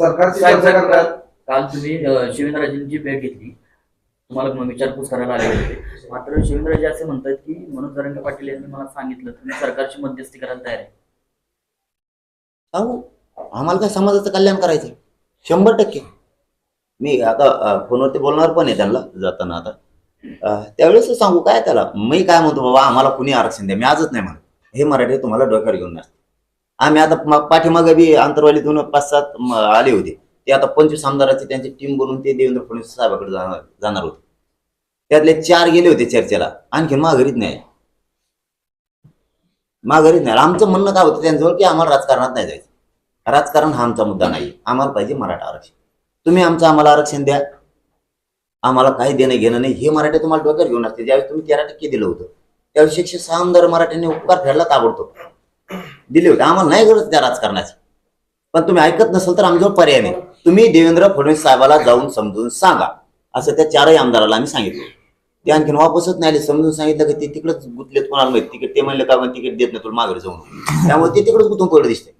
सरकारची साहेब, चर्चा साहेब, करतात. काल तुम्ही अं, शिवेंद्रराजेंची भेट घेतली. तुम्हाला मग विचारपूस करायला आले होते. मात्र शिवेंद्रराजे असे म्हणतात की मनोज जरंगे पाटील यांनी मला सांगितलं तुम्ही सरकारची मध्यस्थी करायला तयार आहे. सांगू? आम्हाला काय समाजाचं कल्याण करायचं शंभर टक्के. मी आता अ, फोनवरती बोलणार पण आहे त्यांना जाताना आता. अ, त्यावेळेस सांगू काय त्याला? मी काय म्हणतो बाबा आम्हाला कुणी आरक्षण द्या? मी आजच नाही म्हणत. हे मराठी तुम्हाला डोक्यावर घेऊन नसते आम्ही आता पाठीमागे बी आंतरवालीतून पाच सात आले होते. ते आता पंचवीस आमदाराची त्यांची टीम बनवून ते देवेंद्र फडणवीस साहेबाकडे जाणार जाणार होते. त्यातले चार गेले होते चर्चेला. आणखी माघारीत नाही. माघारीत नाही. आमचं म्हणणं काय होतं त्यांच्यावर की आम्हाला राजकारणात नाही जायचं. राजकारण हा आमचा मुद्दा नाही. आम्हाला पाहिजे मराठा आरक्षण. तुम्ही आमचं आम्हाला आरक्षण द्या. आम्हाला काही देणं घेणं नाही. हे मराठी तुम्हाला डोक्यात घेऊन असते. ज्यावेळेस तुम्ही तेरा टक्के दिलं होतं त्यावेळेस एकशे सहा आमदार मराठ्यांनी उपकार फेडला ताबडतोब. दिले होते. आम्हाला नाही गरज त्या राजकारणाची. पण तुम्ही ऐकत नसेल तर आमच्यावर पर्याय नाही. तुम्ही देवेंद्र फडणवीस साहेबाला जाऊन समजून सांगा. असं त्या चारही आमदाराला आम्ही सांगितलं. ते आणखीन वापसच नाही आले. समजून सांगितलं की ते तिकडेच गुतलेत. कोणाला माहिती? तिकीट ते म्हणलं का तिकीट देत नाही तुला माघारी जाऊन. त्यामुळे ते तिकडेच गुतून पडलं दिसते.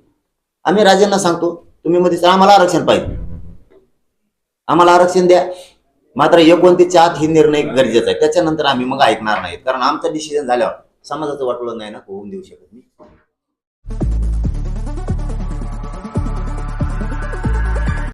आम्ही राजांना सांगतो तुम्ही मध्ये आम्हाला आरक्षण पाहिजे. आम्हाला आरक्षण द्या. मात्र एकोणतीसच्या आत हे निर्णय गरजेचा आहे. त्याच्यानंतर आम्ही मग ऐकणार नाहीत. कारण आमचं डिसिजन झाल्यावर समाजाचं वाटलं नाही ना होऊन देऊ शकत मी